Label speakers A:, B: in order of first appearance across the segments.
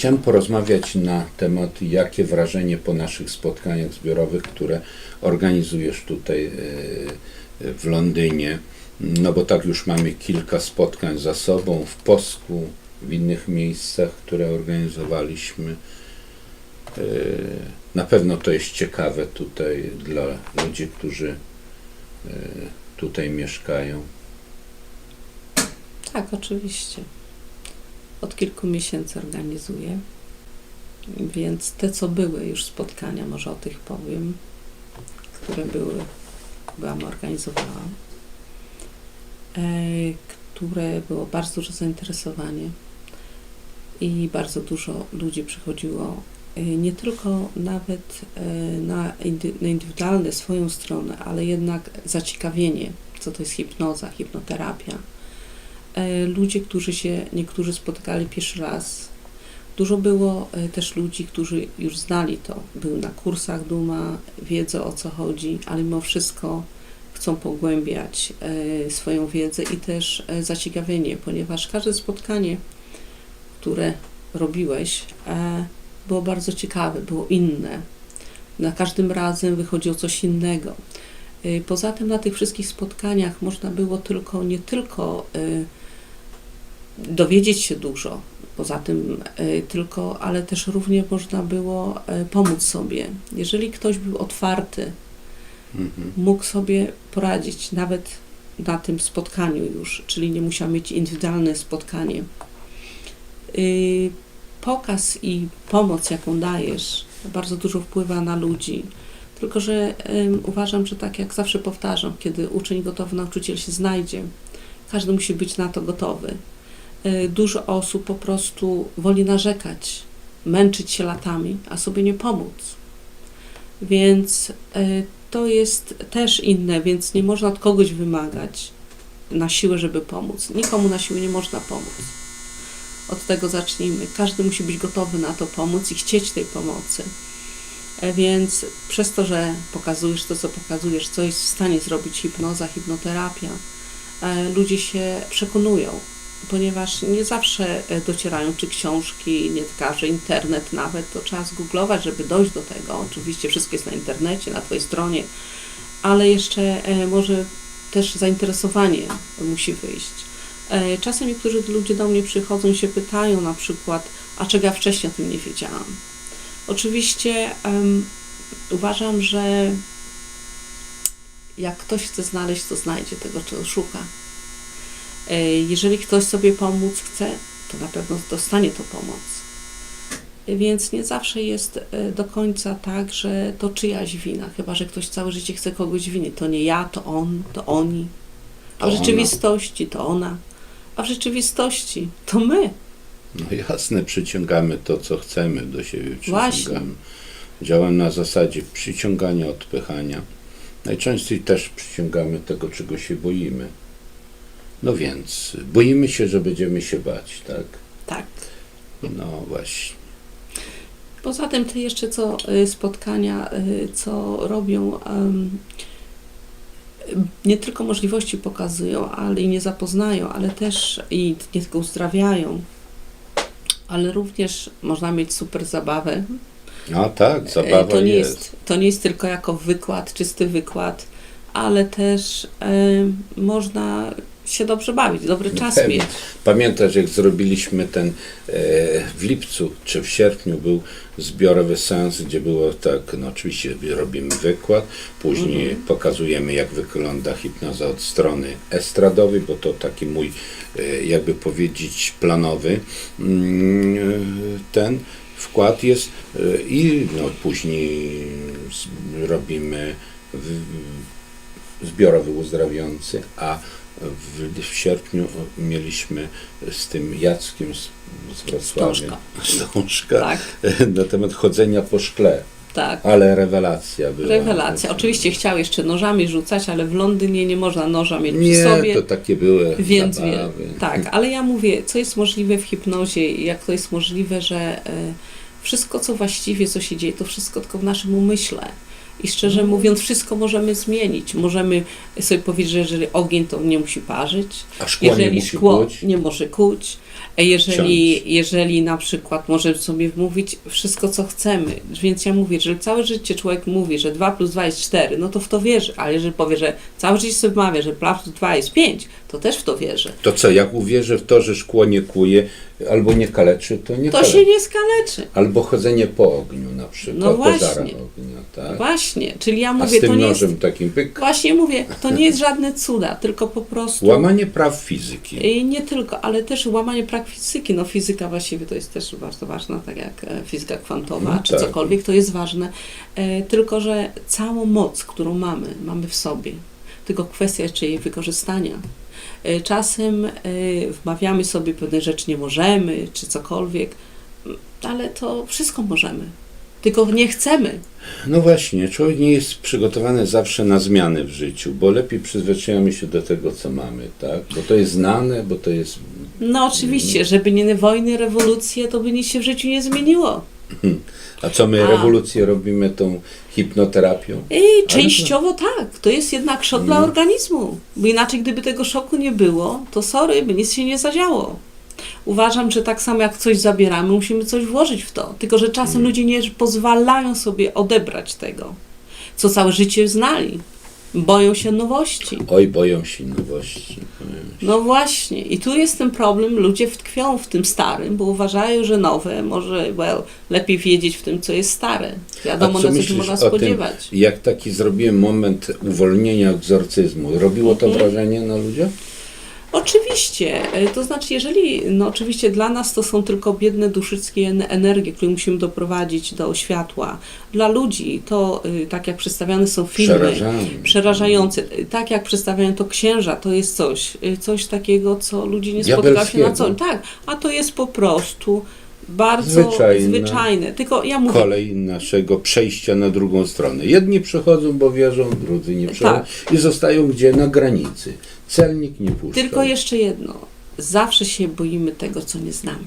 A: Chciałem porozmawiać na temat, jakie wrażenie po naszych spotkaniach zbiorowych, które organizujesz tutaj e, w Londynie. No bo tak już mamy kilka spotkań za sobą w Posku, w innych miejscach, które organizowaliśmy. E, Na pewno to jest ciekawe tutaj dla ludzi, którzy e, tutaj mieszkają.
B: Tak, oczywiście. Od kilku miesięcy organizuję. Więc te, co były już spotkania, może o tych powiem, które były, byłam organizowała, e, które było bardzo duże zainteresowanie i bardzo dużo ludzi przychodziło, e, nie tylko nawet e, na, na indywidualne swoją stronę, ale jednak zaciekawienie, co to jest hipnoza, hipnoterapia ludzie, którzy się niektórzy spotykali pierwszy raz. Dużo było e, też ludzi, którzy już znali to, były na kursach Duma, wiedzą o co chodzi, ale mimo wszystko chcą pogłębiać e, swoją wiedzę i też e, zaciekawienie, ponieważ każde spotkanie, które robiłeś, e, było bardzo ciekawe, było inne. Na każdym razem wychodziło coś innego. E, Poza tym na tych wszystkich spotkaniach można było tylko, nie tylko e, dowiedzieć się dużo, poza tym e, tylko, ale też równie można było e, pomóc sobie. Jeżeli ktoś był otwarty,
A: Mhm.
B: mógł sobie poradzić nawet na tym spotkaniu już, czyli nie musiał mieć indywidualne spotkanie. Y, Pokaz i pomoc, jaką dajesz, bardzo dużo wpływa na ludzi. Tylko, że uważam, że tak jak zawsze powtarzam, kiedy uczeń gotowy, nauczyciel się znajdzie. Każdy musi być na to gotowy. Y, Dużo osób po prostu woli narzekać, męczyć się latami, a sobie nie pomóc. Więc y, to jest też inne, więc nie można od kogoś wymagać na siłę, żeby pomóc. Nikomu na siłę nie można pomóc. Od tego zacznijmy. Każdy musi być gotowy na to pomóc i chcieć tej pomocy. E, Więc przez to, że pokazujesz to, co pokazujesz, co jest w stanie zrobić hipnoza, hipnoterapia, e, ludzie się przekonują, ponieważ nie zawsze e, docierają czy książki, nie tylko, że internet nawet, to trzeba zgooglować, żeby dojść do tego. Oczywiście wszystko jest na internecie, na Twojej stronie, ale jeszcze e, może też zainteresowanie musi wyjść. E, Czasem niektórzy ludzie do mnie przychodzą i się pytają na przykład, a czego ja wcześniej o tym nie wiedziałam. Oczywiście em, uważam, że jak ktoś chce znaleźć, to znajdzie tego, czego szuka. E, Jeżeli ktoś sobie pomóc chce, to na pewno dostanie to pomoc. E, Więc nie zawsze jest e, do końca tak, że to czyjaś wina, chyba że ktoś całe życie chce kogoś winić. To nie ja, to on, to oni. A w rzeczywistości to ona. A w rzeczywistości to my.
A: No jasne, przyciągamy to, co chcemy do siebie.
B: Właśnie.
A: Przyciągamy. Działam na zasadzie przyciągania, odpychania. Najczęściej też przyciągamy tego, czego się boimy. No więc, boimy się, że będziemy się bać, tak?
B: Tak.
A: No właśnie.
B: Poza tym te jeszcze co y, spotkania, y, co robią, nie tylko możliwości pokazują, ale i nie zapoznają, ale też i nie tylko uzdrawiają, ale również można mieć super zabawę.
A: A tak,
B: E,
A: zabawa
B: to nie
A: jest.
B: jest. To nie jest tylko jako wykład, czysty wykład, ale też można się dobrze bawić, dobry
A: No
B: czas
A: pewnie.
B: mieć.
A: Pamiętasz, jak zrobiliśmy ten e, w lipcu czy w sierpniu był zbiorowy sens, gdzie było tak, no oczywiście robimy wykład, później
B: Mhm.
A: pokazujemy, jak wygląda hipnoza od strony estradowej, bo to taki mój, e, jakby powiedzieć, planowy mm, ten wkład jest e, i no, później z- robimy w, zbiorowy uzdrawiający, a w, w sierpniu mieliśmy z tym Jackiem z, z Wrocławia Stążka
B: Tak,
A: na temat chodzenia po szkle,
B: tak.
A: ale rewelacja była.
B: Rewelacja. Oczywiście chciał jeszcze nożami rzucać, ale w Londynie nie można noża mieć przy
A: Nie,
B: sobie.
A: to takie były
B: Więc
A: zabawy.
B: tak, ale ja mówię, co jest możliwe w hipnozie jak to jest możliwe, że e, wszystko, co właściwie, co się dzieje, to wszystko tylko w naszym umyśle. I szczerze mówiąc, wszystko możemy zmienić. Możemy sobie powiedzieć, że jeżeli ogień, to nie musi parzyć.
A: A szkło nie
B: jeżeli
A: musi
B: szkło
A: płuć.
B: nie może kuć. Jeżeli,
A: ciąć.
B: jeżeli na przykład możemy sobie mówić wszystko, co chcemy, więc ja mówię, że całe życie człowiek mówi, że 2 plus 2 jest 4, no to w to wierzy, ale jeżeli powie, że całe życie sobie wmawia, że 2 plus 2 jest 5, to też w to wierzy.
A: To co, jak uwierzę w to, że szkło nie kuje albo nie kaleczy, to nie
B: To
A: kaleczy.
B: się nie skaleczy.
A: Albo chodzenie po ogniu na przykład,
B: No
A: pożara
B: właśnie.
A: ognia, tak?
B: Właśnie, czyli ja
A: A
B: mówię,
A: z tym
B: to nie jest,
A: nożem takim pyk,
B: właśnie mówię, to nie jest żadne cuda, tylko po prostu...
A: łamanie praw fizyki.
B: I nie tylko, ale też łamanie prak fizyki. No fizyka właściwie to jest też bardzo ważna, tak jak e, fizyka kwantowa,
A: No
B: czy
A: tak.
B: cokolwiek, to jest ważne. E, tylko, że całą moc, którą mamy, mamy w sobie. Tylko kwestia jeszcze jej wykorzystania. E, czasem e, wmawiamy sobie pewne rzeczy nie możemy, czy cokolwiek, m, ale to wszystko możemy. Tylko nie chcemy.
A: No właśnie, człowiek nie jest przygotowany zawsze na zmiany w życiu, bo lepiej przyzwyczajamy się do tego, co mamy, tak? Bo to jest znane, bo to jest...
B: No oczywiście, żeby nie wojny, rewolucje, to by nic się w życiu nie zmieniło.
A: A co my
B: A.
A: rewolucję robimy tą hipnoterapią?
B: I częściowo tak. To jest jednak szok dla
A: No.
B: organizmu. Bo inaczej, gdyby tego szoku nie było, to sorry, by nic się nie zadziało. Uważam, że tak samo jak coś zabieramy, musimy coś włożyć w to. Tylko, że czasem
A: Mm.
B: ludzie nie pozwalają sobie odebrać tego, co całe życie znali. Boją się nowości.
A: Oj, boją się nowości.
B: No właśnie. I tu jest ten problem. Ludzie tkwią w tym starym, bo uważają, że nowe może, well, lepiej wiedzieć w tym, co jest stare. Wiadomo,
A: A co
B: na co się można
A: o tym,
B: spodziewać.
A: Jak taki zrobiłem moment uwolnienia egzorcyzmu, robiło to
B: Mhm.
A: wrażenie na ludziach?
B: Oczywiście, e, to znaczy, jeżeli, no oczywiście dla nas to są tylko biedne duszyckie en- energie, które musimy doprowadzić do światła. Dla ludzi to, y, tak jak przedstawiane są filmy,
A: Przerażające.
B: y, tak jak przedstawiają to księża, to jest coś, y, coś takiego, co ludzi nie spotyka się na co. Tak, a to jest po prostu bardzo
A: Zwyczajne.
B: zwyczajne. Tylko ja mówię,
A: Kolej naszego przejścia na drugą stronę. Jedni przechodzą, bo wierzą, drudzy nie przechodzą
B: Tak.
A: i zostają gdzie? Na granicy. Celnik nie puszcza.
B: tylko jeszcze jedno, zawsze się boimy tego, co nie znamy.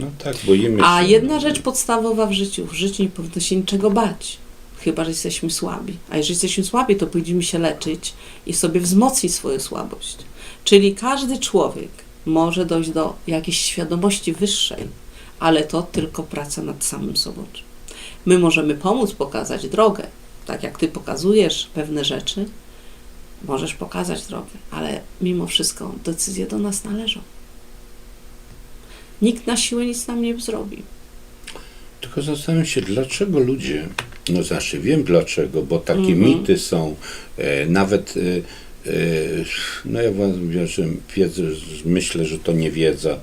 A: No tak, boimy
B: A
A: się.
B: jedna rzecz podstawowa w życiu. W życiu nie powinno się niczego bać. Chyba, że jesteśmy słabi. A jeżeli jesteśmy słabi, to powinniśmy się leczyć i sobie wzmocnić swoją słabość. Czyli każdy człowiek może dojść do jakiejś świadomości wyższej, ale to tylko praca nad samym sobą. My możemy pomóc pokazać drogę. Tak jak ty pokazujesz pewne rzeczy, możesz pokazać drogę, ale mimo wszystko decyzje do nas należą. Nikt na siłę nic nam nie zrobi.
A: Tylko zastanawiam się, dlaczego ludzie, no znaczy wiem dlaczego, bo takie
B: Mhm.
A: mity są, e, nawet, e, e, no ja wam że wiedzę, myślę, że to nie wiedza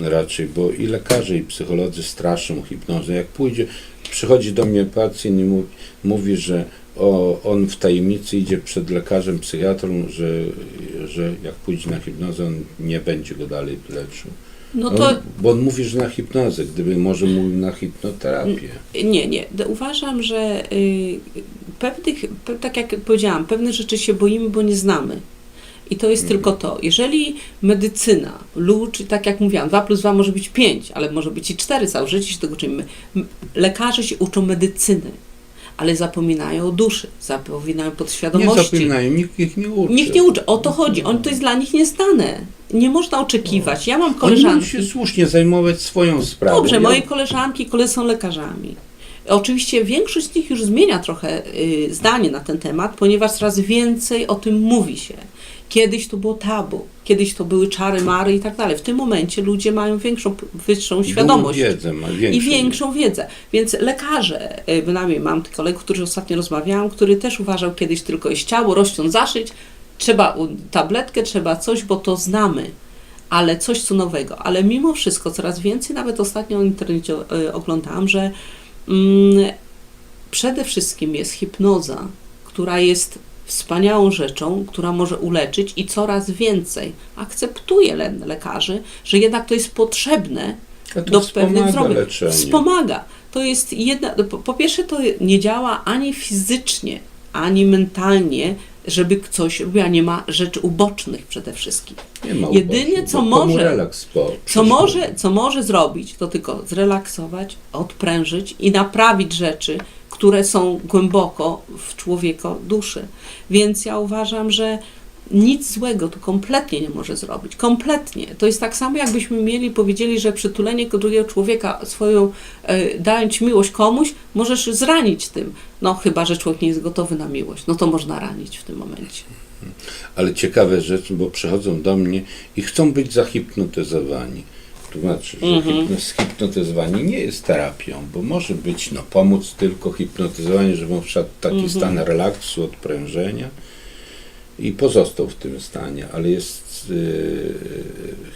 A: raczej, bo i lekarze, i psycholodzy straszą hipnozą. Jak pójdzie, przychodzi do mnie pacjent i mówi, mówi że o, on w tajemnicy idzie przed lekarzem, psychiatrą, że, że jak pójdzie na hipnozę, on nie będzie go dalej leczył.
B: No to
A: On, bo on mówi, że na hipnozę, gdyby może mówił na hipnoterapię.
B: nie, nie. Uważam, że y, pewnych, pe, tak jak powiedziałam, pewne rzeczy się boimy, bo nie znamy. I to jest
A: Mhm.
B: tylko to. Jeżeli medycyna, lud, tak jak mówiłam, 2 plus 2 może być 5, ale może być i 4, całe życie się tego uczymy. Lekarze się uczą medycyny, ale zapominają o duszy, zapominają
A: Nie
B: podświadomości.
A: zapominają, nikt ich nie uczy.
B: Nikt nie uczy, o to chodzi. On, to jest dla nich nieznane. Nie można oczekiwać. Ja mam
A: Oni
B: koleżanki.
A: się słusznie zajmować swoją sprawą.
B: Dobrze,
A: Ja-
B: moje koleżanki i koledzy są lekarzami. Oczywiście większość z nich już zmienia trochę y, zdanie na ten temat, ponieważ coraz więcej o tym mówi się. Kiedyś to było tabu, kiedyś to były czary, mary i tak dalej. W tym momencie ludzie mają większą, wyższą świadomość
A: wiedzę ma,
B: i
A: większą.
B: większą wiedzę. Więc lekarze, y, bynajmniej mam tych kolegów, którzy ostatnio rozmawiałam, który też uważał kiedyś tylko jest ciało, rozciąć, zaszyć, trzeba tabletkę, trzeba coś, bo to znamy, ale coś co nowego. Ale mimo wszystko coraz więcej, nawet ostatnio w internecie y, oglądałam, że mm, przede wszystkim jest hipnoza, która jest wspaniałą rzeczą, która może uleczyć i coraz więcej akceptuje le- lekarzy, że jednak to jest potrzebne
A: to
B: do pewnych
A: leczenie.
B: Wspomaga. To jest jedna. Po, po pierwsze, to nie działa ani fizycznie, ani mentalnie, żeby coś robiła, nie ma rzeczy ubocznych przede wszystkim.
A: Nie ma
B: jedynie,
A: ubocznych,
B: co może-
A: relaks
B: Co może, co może zrobić, to tylko zrelaksować, odprężyć i naprawić rzeczy, które są głęboko w człowieka duszy. Więc ja uważam, że nic złego tu kompletnie nie może zrobić. Kompletnie. To jest tak samo, jakbyśmy mieli powiedzieli, że przytulenie drugiego człowieka swoją, e, dając miłość komuś, możesz zranić tym. No chyba, że człowiek nie jest gotowy na miłość. No to można ranić w tym momencie.
A: Ale ciekawe rzeczy, bo przychodzą do mnie i chcą być zahipnotyzowani. Tłumaczę, że
B: Mhm.
A: hipno, zhipnotyzowanie nie jest terapią, bo może być no, pomóc tylko hipnotyzowanie, żeby on wszedł w taki
B: Mhm.
A: stan relaksu, odprężenia i pozostał w tym stanie, ale jest yy,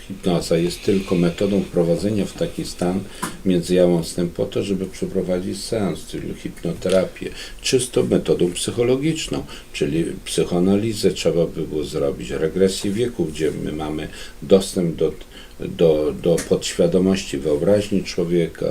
A: hipnoza jest tylko metodą wprowadzenia w taki stan międzyjałosny po to, żeby przeprowadzić seans, czyli hipnoterapię, czysto metodą psychologiczną, czyli psychoanalizę trzeba by było zrobić, regresję wieku, gdzie my mamy dostęp do, do, do podświadomości, wyobraźni człowieka.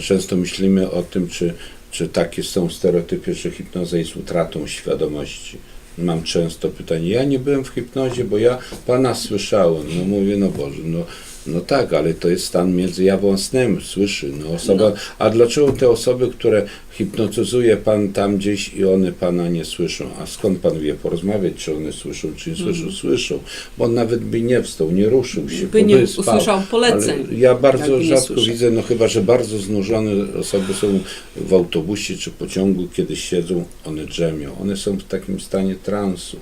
A: Często myślimy o tym, czy, czy takie są stereotypy, że hipnoza jest utratą świadomości. Mam często pytanie, ja nie byłem w hipnozie, bo ja Pana słyszałem. No mówię, no Boże, no, no tak, ale to jest stan między jawą a snem, słyszy. No osoba, a dlaczego te osoby, które hipnotyzuje Pan tam gdzieś i one Pana nie słyszą? A skąd Pan wie porozmawiać, czy one słyszą, czy nie słyszą? Słyszą, bo on nawet by nie wstał, nie ruszył się,
B: Mhm. By nie
A: spał.
B: usłyszał poleceń.
A: Ja bardzo
B: nie
A: rzadko widzę, no chyba, że bardzo znużone osoby są w autobusie czy pociągu, kiedy siedzą, one drzemią. One są w takim stanie transu.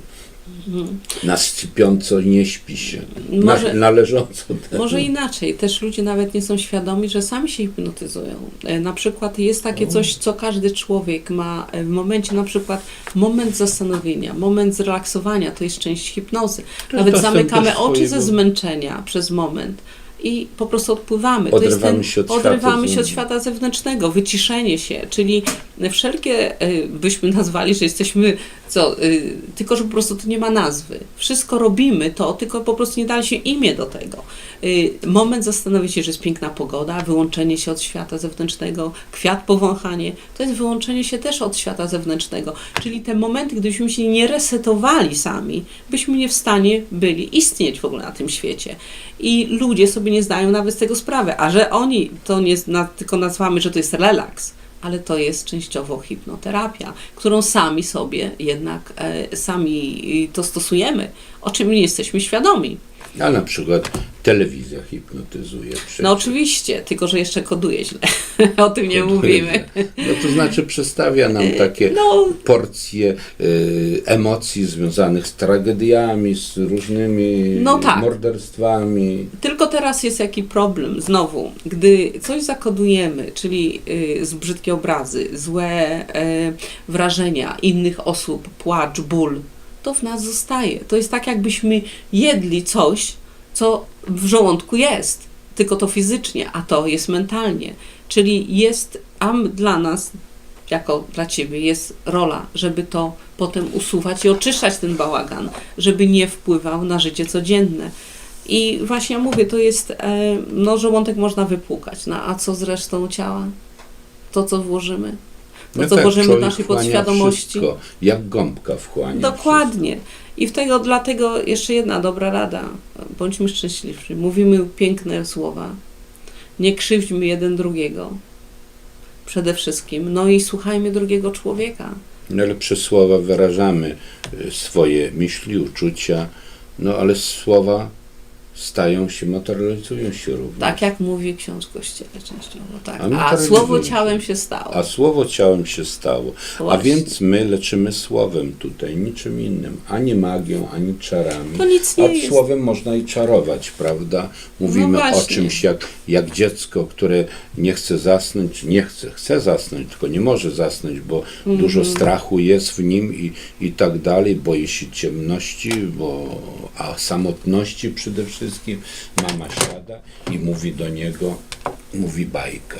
A: Na śpiąco nie śpi się.
B: Może-
A: na leżąco też.
B: Może inaczej, też ludzie nawet nie są świadomi, że sami się hipnotyzują. E, Na przykład jest takie coś, co każdy człowiek ma e, w momencie, na przykład moment zastanowienia, moment zrelaksowania, to jest część hipnozy. Nawet zamykamy oczy ze zmęczenia przez moment i po prostu odpływamy. to jest
A: Odrywamy
B: ten,
A: się od świata
B: odrywamy się od świata zewnętrznego, wyciszenie się, czyli wszelkie e, byśmy nazwali, że jesteśmy co, y, tylko że po prostu to nie ma nazwy. Wszystko robimy to, tylko po prostu nie dali się imię do tego. Y, Moment zastanowić się, że jest piękna pogoda, wyłączenie się od świata zewnętrznego, kwiat powąchanie, to jest wyłączenie się też od świata zewnętrznego. Czyli te momenty, gdybyśmy się nie resetowali sami, byśmy nie w stanie byli istnieć w ogóle na tym świecie. I ludzie sobie nie zdają nawet z tego sprawy, a że oni to nie tylko nazywamy, że to jest relaks, ale to jest częściowo hipnoterapia, którą sami sobie jednak e, sami to stosujemy, o czym nie jesteśmy świadomi.
A: A na przykład telewizja hipnotyzuje. Przecież.
B: No oczywiście, tylko że jeszcze koduje źle. o tym nie mówimy.
A: No to znaczy przedstawia nam takie
B: No,
A: porcje y, emocji związanych z tragediami, z różnymi
B: No tak.
A: morderstwami.
B: Tylko teraz jest jaki problem, znowu, gdy coś zakodujemy, czyli y, z brzydkie obrazy, złe y, wrażenia innych osób, płacz, ból, to w nas zostaje. To jest tak, jakbyśmy jedli coś, co w żołądku jest, tylko to fizycznie, a to jest mentalnie. Czyli jest, a m- dla nas, jako dla Ciebie, jest rola, żeby to potem usuwać i oczyszczać ten bałagan, żeby nie wpływał na życie codzienne. I właśnie mówię, to jest, e, no żołądek można wypłukać, no, a co z resztą ciała? To, co włożymy? To,
A: No
B: co
A: tak,
B: włożymy do naszej podświadomości?
A: Wszystko, jak gąbka wchłania.
B: Dokładnie. I w tego, dlatego jeszcze jedna dobra rada. Bądźmy szczęśliwi. Mówimy piękne słowa. Nie krzywdźmy jeden drugiego. Przede wszystkim. No i słuchajmy drugiego człowieka.
A: No ale przez słowa wyrażamy y, swoje myśli, uczucia, no ale słowa stają się, materializują się również.
B: Tak jak mówi ksiądz kościele częściowo. Tak.
A: A
B: A słowo ciałem się stało.
A: A słowo ciałem się stało. A
B: Właśnie.
A: więc my leczymy słowem tutaj, niczym innym. Ani magią, ani czarami.
B: To nic
A: A
B: nie jest.
A: słowem można i czarować, prawda? Mówimy
B: No
A: o czymś jak, jak dziecko, które nie chce zasnąć, nie chce, chce zasnąć, tylko nie może zasnąć, bo
B: Mhm.
A: dużo strachu jest w nim i, i tak dalej. Boi się ciemności, bo, a samotności przede wszystkim. Mama siada i mówi do niego, mówi bajkę.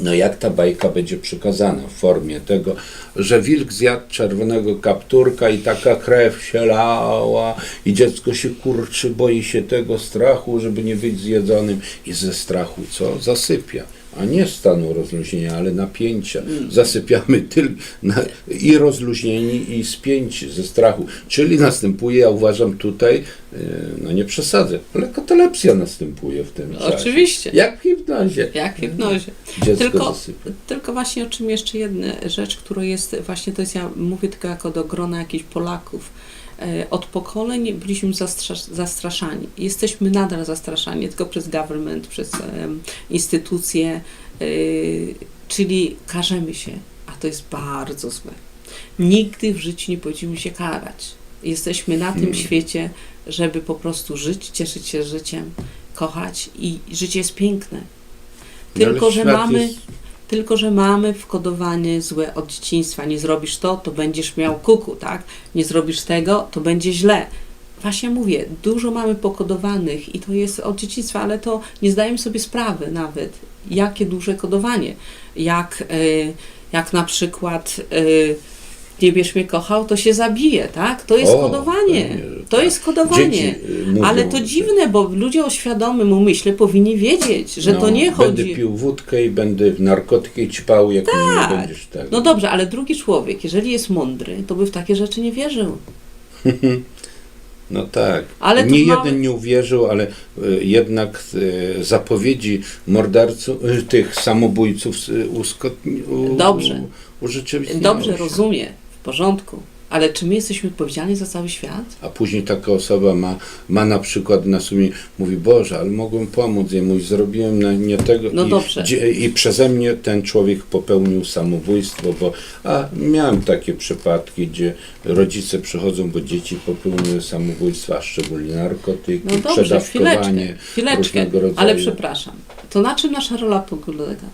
A: No jak ta bajka będzie przekazana w formie tego, że wilk zjadł czerwonego kapturka i taka krew się lała i dziecko się kurczy, boi się tego strachu, żeby nie być zjedzonym i ze strachu co? Zasypia. A nie stanu rozluźnienia, ale napięcia. Zasypiamy tyl na, i rozluźnieni, i spięci ze strachu. Czyli następuje, ja uważam tutaj, yy, no nie przesadzę, ale katalepsja następuje w tym czasie.
B: Oczywiście.
A: Jak w hipnozie.
B: Jak w hipnozie.
A: Dziecko
B: Tylko,
A: zasypia.
B: tylko właśnie o czym jeszcze jedna rzecz, która jest, właśnie to jest, ja mówię tylko jako do grona jakichś Polaków. E, Od pokoleń byliśmy zastrasz- zastraszani. Jesteśmy nadal zastraszani, tylko przez government, przez instytucje, e, czyli karzemy się, a to jest bardzo złe. Nigdy w życiu nie powinniśmy się karać. Jesteśmy na tym
A: Hmm.
B: świecie, żeby po prostu żyć, cieszyć się życiem, kochać i życie jest piękne.
A: No,
B: Tylko, że mamy
A: jest-
B: tylko, że mamy wkodowanie złe od dzieciństwa. Nie zrobisz to, to będziesz miał kuku, tak? Nie zrobisz tego, to będzie źle. Właśnie mówię, dużo mamy pokodowanych i to jest od dzieciństwa, ale to nie zdajemy sobie sprawy nawet, jakie duże kodowanie. Jak, y, jak na przykład y, nie będziesz mnie kochał, to się zabije, tak? To jest
A: O,
B: kodowanie.
A: pewnie,
B: To
A: tak.
B: jest kodowanie.
A: Dzieci, y, mówią,
B: Ale to dziwne, bo ludzie o świadomym umyśle powinni wiedzieć, że to
A: no,
B: nie chodzi.
A: Będę pił wódkę i będę narkotyki ćpał, jak
B: Tak.
A: nie będziesz tak.
B: No dobrze, ale drugi człowiek, jeżeli jest mądry, to by w takie rzeczy nie wierzył.
A: No tak.
B: Ale
A: nie
B: mamy-
A: jeden nie uwierzył, ale y, jednak y, zapowiedzi morderców, y, tych samobójców y, u,
B: Dobrze.
A: U,
B: Dobrze,
A: się.
B: Porządku. Ale czy my jesteśmy odpowiedzialni za cały świat?
A: A później taka osoba ma, ma na przykład na sumie, mówi, Boże, ale mogłem pomóc jemu i zrobiłem na, nie tego.
B: No
A: i,
B: dobrze.
A: I przeze mnie ten człowiek popełnił samobójstwo, bo a miałem takie przypadki, gdzie rodzice przychodzą, bo dzieci popełniły samobójstwa, a szczególnie narkotyki,
B: No dobrze, chwileczkę,
A: przedawkowanie.
B: chwileczkę.
A: różnego rodzaju.
B: Ale przepraszam, to na czym nasza rola polega?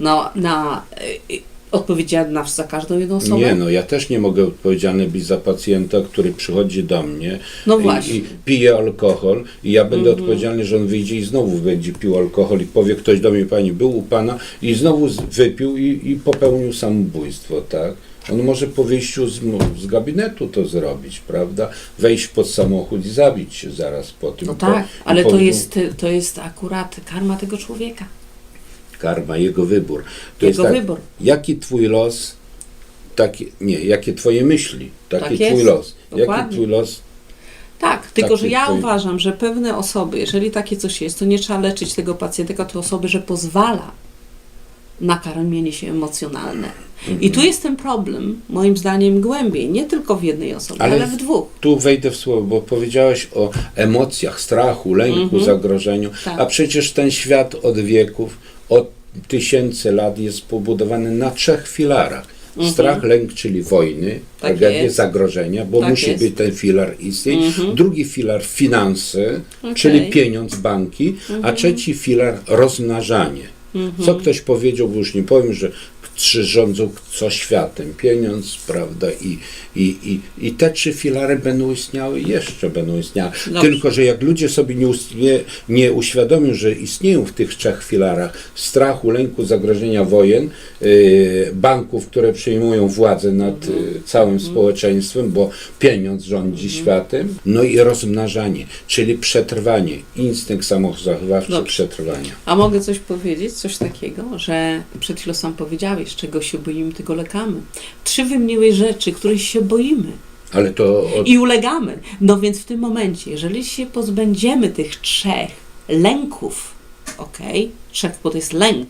B: No, na y, odpowiedzialność za każdą jedną osobę?
A: Nie, no ja też nie mogę odpowiedzialny być za pacjenta, który przychodzi do mnie
B: No
A: i, i pije alkohol i ja będę
B: Mhm.
A: odpowiedzialny, że on wyjdzie i znowu będzie pił alkohol i powie ktoś do mnie, pani był u pana i znowu wypił i, i popełnił samobójstwo, tak? On może po wyjściu z, z gabinetu to zrobić, prawda? Wejść pod samochód i zabić się zaraz po tym.
B: No
A: Po-
B: tak,
A: i
B: ale to
A: powiedział,
B: jest, to jest akurat karma tego człowieka.
A: Karma, jego wybór. To
B: Jego
A: tak,
B: wybór.
A: Jaki twój los, taki, nie, jakie twoje myśli, taki
B: Tak
A: twój
B: jest.
A: los. Jaki
B: Dokładnie.
A: twój los,
B: Tak, tylko że ja uważam, że pewne osoby, jeżeli takie coś jest, to nie trzeba leczyć tego pacjenta, tylko tej osoby, że pozwala na karmienie się emocjonalne. I tu jest ten problem, moim zdaniem, głębiej, nie tylko w jednej osobie, ale,
A: Ale
B: w dwóch.
A: Tu wejdę w słowo, bo powiedziałeś o emocjach, strachu, lęku,
B: Mhm.
A: zagrożeniu,
B: Tak.
A: a przecież ten świat od wieków, od tysięcy lat jest pobudowany na trzech filarach. Strach, lęk, czyli wojny,
B: Mhm. Tak
A: tragedie,
B: jest.
A: zagrożenia, bo
B: Tak
A: musi
B: jest.
A: być ten filar istnieć.
B: Mhm.
A: Drugi filar finanse,
B: Okej.
A: czyli pieniądz, banki, a trzeci filar rozmnażanie.
B: Mhm.
A: Co ktoś powiedział, bo już nie powiem, że trzy rządzą co światem, pieniądz, prawda, i, i, i, i te trzy filary będą istniały, jeszcze będą istniały.
B: Dobrze.
A: Tylko, że jak ludzie sobie nie, ustnie, nie uświadomią, że istnieją w tych trzech filarach strachu, lęku, zagrożenia wojen, yy, banków, które przejmują władzę nad
B: Mhm.
A: yy, całym społeczeństwem, bo pieniądz rządzi światem, no i rozmnażanie, czyli przetrwanie, instynkt samozachowawczy
B: Dobrze.
A: przetrwania.
B: A mogę coś powiedzieć, coś takiego, że przed chwilą sam powiedziałeś, czego się boimy, tego lekamy. Trzy wymieniłeś rzeczy, których się boimy
A: Ale to od,
B: i ulegamy. No więc w tym momencie, jeżeli się pozbędziemy tych trzech lęków, okej, trzech, bo to jest lęk,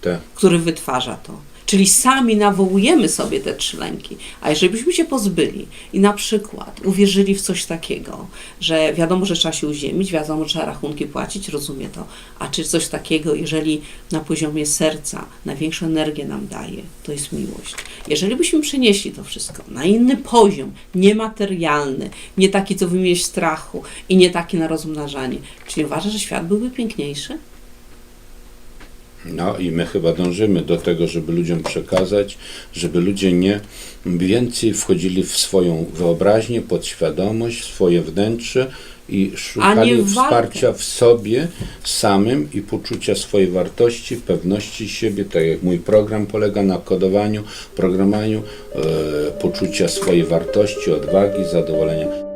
A: te,
B: który wytwarza to. Czyli sami nawołujemy sobie te trzy lęki. A jeżeli byśmy się pozbyli i na przykład uwierzyli w coś takiego, że wiadomo, że trzeba się uziemić, wiadomo, że trzeba rachunki płacić, rozumie to, a czy coś takiego, jeżeli na poziomie serca największą energię nam daje, to jest miłość. Jeżeli byśmy przenieśli to wszystko na inny poziom, niematerialny, nie taki, co wymienić strachu i nie taki na rozmnażanie, czy nie uważasz, że świat byłby piękniejszy?
A: No i my chyba dążymy do tego, żeby ludziom przekazać, żeby ludzie nie więcej wchodzili w swoją wyobraźnię, podświadomość, swoje wnętrze i szukali wsparcia w sobie samym i poczucia swojej wartości, pewności siebie, tak jak mój program polega na kodowaniu, programowaniu, e, poczucia swojej wartości, odwagi, zadowolenia.